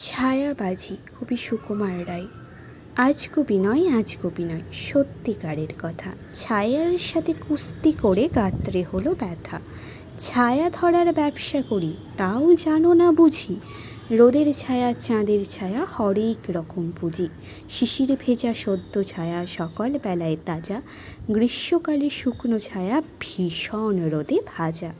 ছায়াবাজি কবি সুকুমার রায়। আজ কবি নয়, আজ কবি নয়, সত্যিকারের কথা। ছায়ার সাথে কুস্তি করে গাত্রে হলো ব্যথা। ছায়া ধরার ব্যবসা করি, তাও জানো না বুঝি। রোদের ছায়া, চাঁদের ছায়া, হরেক রকম পুঁজি। শিশিরে ভেজা সদ্য ছায়া, সকাল বেলায় তাজা। গ্রীষ্মকালে শুকনো ছায়া, ভীষণ রোদে ভাজা।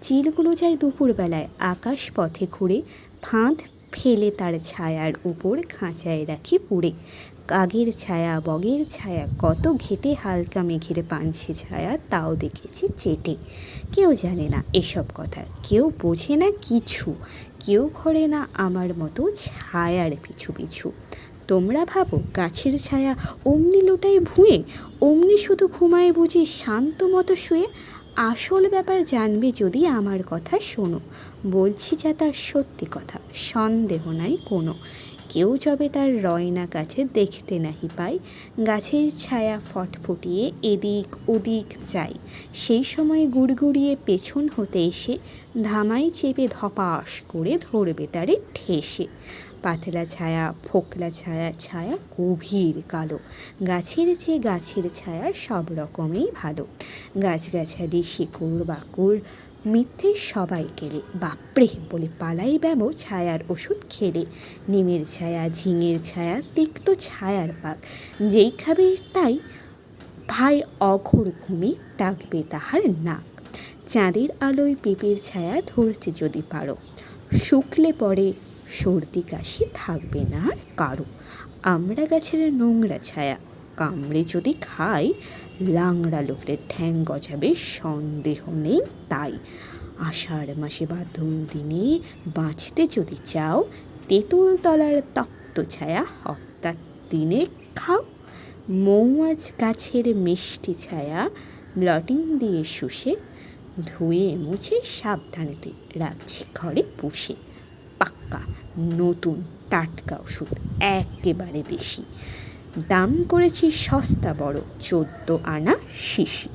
চিলগুলো যায় দুপুরবেলায়, আকাশ পথে ঘুরে, ফাঁদ ফেলে তার ছায়ার উপর খাঁচায় রাখি পুড়ে। কাগের ছায়া, বগের ছায়া, কত ঘেটে হালকা মেঘের পানসে ছায়া, তাও দেখেছি চেটে। কেউ জানে না এসব কথা, কেউ বোঝে না কিছু, কেউ ঘরে না আমার মতো ছায়ার পিছু পিছু। তোমরা ভাবো গাছের ছায়া অমনি লোটায় ভুঁয়ে, অমনি শুধু ঘুমায় বুঝি শান্ত মতো শুয়ে আসল ব্যাপার জানবে যদি আমার কথা শোনো। বলছি যা তার সত্যি কথা, সন্দেহ নাই কোনো। কেউ যবে তার রয়না গাছে দেখতে নাহি পায়, গাছের ছায়া ফটফটিয়ে এদিক ওদিক যায়। সেই সময় গুড়গুড়িয়ে পেছন হতে এসে ধামাই চেপে ধপাস করে ধরবে তারে ঠেসে। পাতলা ছায়া, ফোকলা ছায়া ছায়া গভীর, কালো। গাছের চেয়ে গাছের ছায়া সব রকমই ভালো। গাছগাছালি, শিকড়, বাকুড়, মিথ্যে সবাই কেলে। বাপরে, বলে পালাই ব্যামো ছায়ার ওষুধ খেলে। নিমের ছায়া, ঝিঙের ছায়া, তিক্ত ছায়ার পাক। যেই খাবে তাই ভাই অঘোর ঘুমে ডাকবে তাহার নাক। চাঁদের আলোয় পেঁপের ছায়া ধরছে যদি পারো। শুকলে পরে সর্দি কাশি থাকবে না আর কারও। আমরা গাছের নোংরা ছায়া, কামড়ে যদি খাই, লাংড়া লোকের ঠ্যাং গজাবে, সন্দেহ নেই তাই। আষাঢ় মাসে বা দিনে বাঁচতে যদি চাও তেঁতুল তলার তপ্ত ছায়া হপ্তার দিনে খাও। মৌমাছ গাছের মিষ্টি ছায়া ব্লটিং দিয়ে শুষে, ধুয়ে মুছে সাবধানেতে রাখছি ঘরে পুষে। পাক্কা। নতুন টাটকা ওষুধ একেবারে বেশি। দাম করেছি সস্তা বড় চোদ্দ আনা শিশি।